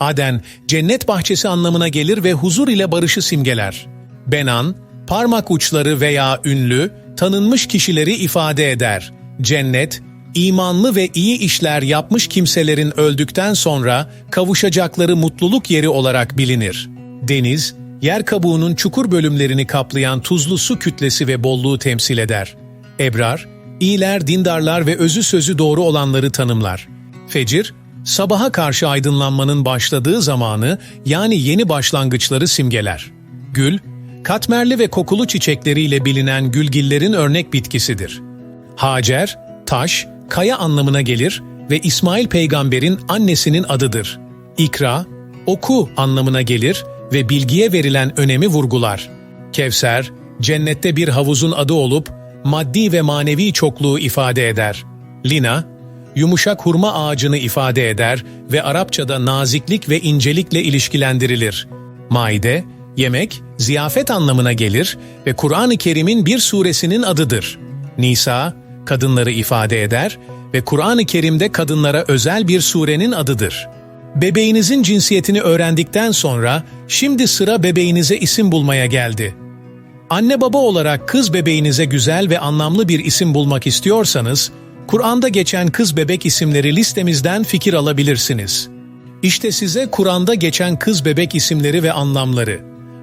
Aden, cennet bahçesi anlamına gelir ve huzur ile barışı simgeler. Benan, parmak uçları veya ünlü, tanınmış kişileri ifade eder. Cennet, imanlı ve iyi işler yapmış kimselerin öldükten sonra kavuşacakları mutluluk yeri olarak bilinir. Deniz, yer kabuğunun çukur bölümlerini kaplayan tuzlu su kütlesi ve bolluğu temsil eder. Ebrar, iyiler, dindarlar ve özü sözü doğru olanları tanımlar. Fecir, sabaha karşı aydınlanmanın başladığı zamanı yani yeni başlangıçları simgeler. Gül, katmerli ve kokulu çiçekleriyle bilinen gülgillerin örnek bitkisidir. Hacer, taş, kaya anlamına gelir ve İsmail peygamberin annesinin adıdır. İkra, oku anlamına gelir ve bilgiye verilen önemi vurgular. Kevser, cennette bir havuzun adı olup maddi ve manevi çokluğu ifade eder. Lina, yumuşak hurma ağacını ifade eder ve Arapçada naziklik ve incelikle ilişkilendirilir. Maide, yemek, ziyafet anlamına gelir ve Kur'an-ı Kerim'in bir suresinin adıdır. Nisa, kadınları ifade eder ve Kur'an-ı Kerim'de kadınlara özel bir surenin adıdır. Bebeğinizin cinsiyetini öğrendikten sonra şimdi sıra bebeğinize isim bulmaya geldi. Anne baba olarak kız bebeğinize güzel ve anlamlı bir isim bulmak istiyorsanız, Kur'an'da geçen kız bebek isimleri listemizden fikir alabilirsiniz. İşte size Kur'an'da geçen kız bebek isimleri ve anlamları.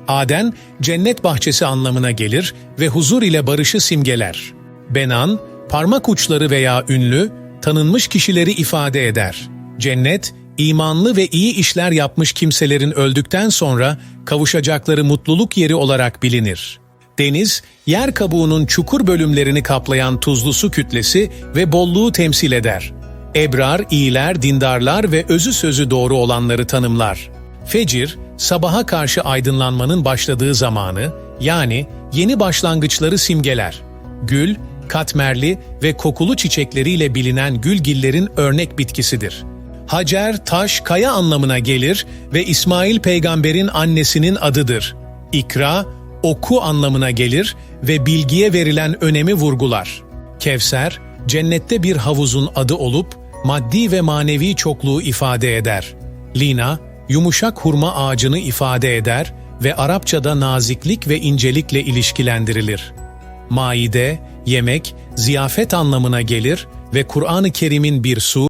Aden, cennet bahçesi anlamına gelir ve huzur ile barışı simgeler. Benan, parmak uçları veya ünlü, tanınmış kişileri ifade eder. Cennet, imanlı ve iyi işler yapmış kimselerin öldükten sonra kavuşacakları mutluluk yeri olarak bilinir. Deniz, yer kabuğunun çukur bölümlerini kaplayan tuzlu su kütlesi ve bolluğu temsil eder. Ebrar, iyiler, dindarlar ve özü sözü doğru olanları tanımlar. Fecir, sabaha karşı aydınlanmanın başladığı zamanı, yani yeni başlangıçları simgeler. Gül, katmerli ve kokulu çiçekleriyle bilinen gülgillerin örnek bitkisidir. Hacer, taş, kaya anlamına gelir ve İsmail peygamberin annesinin adıdır. İkra, oku anlamına gelir ve bilgiye verilen önemi vurgular. Kevser, cennette bir havuzun adı olup maddi ve manevi çokluğu ifade eder. Lina, yumuşak hurma ağacını ifade eder ve Arapçada naziklik ve incelikle ilişkilendirilir. Maide, yemek, ziyafet anlamına gelir ve Kur'an-ı Kerim'in bir su,